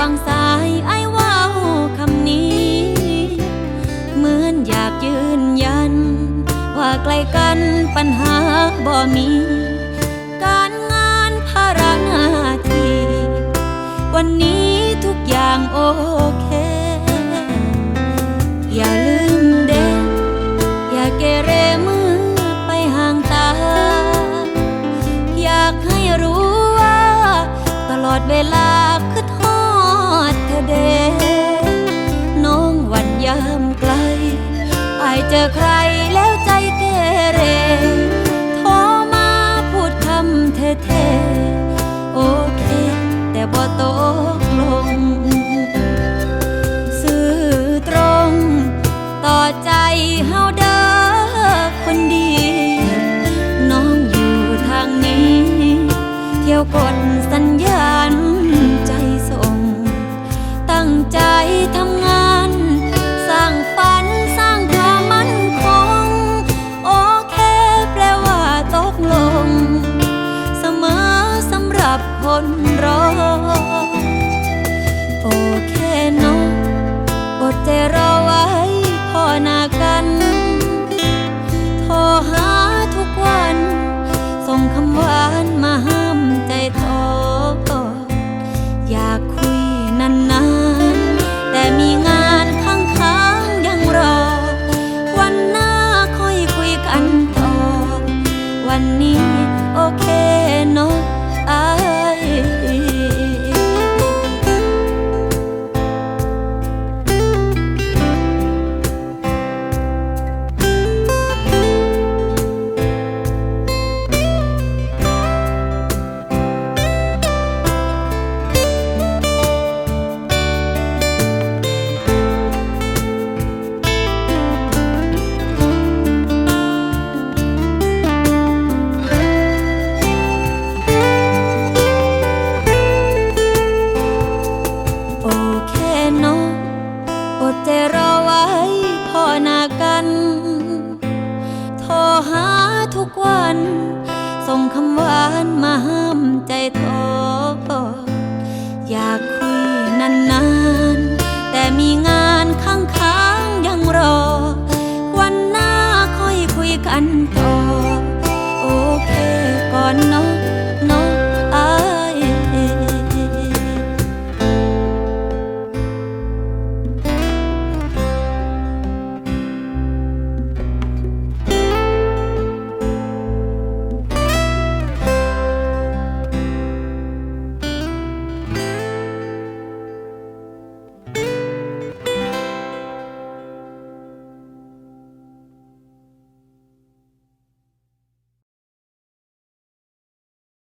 วางสายไอ้ว้าวคำนี้ เหมือนอยากยืนยัน ว่าใกล้กันปัญหาบ่มี การงานภาระหน้าที่วันนี้ทุกอย่างโอเค อย่าลืมเด็กอย่าเกเรมือไปห่างตา อยากให้รู้ว่า ตลอดเวลาคือ เดน้องวันยามไกลอายเจอใครแล้วใจเกเรโทรมาพูดคำเท่ๆโอเค แต่บ่ตกลง สื่อตรง ต่อใจเฮาเด้อคนดี น้องอยู่ทางนี้ เที่ยวกด กวัน ส่งคำหวานมาห้ามใจทอ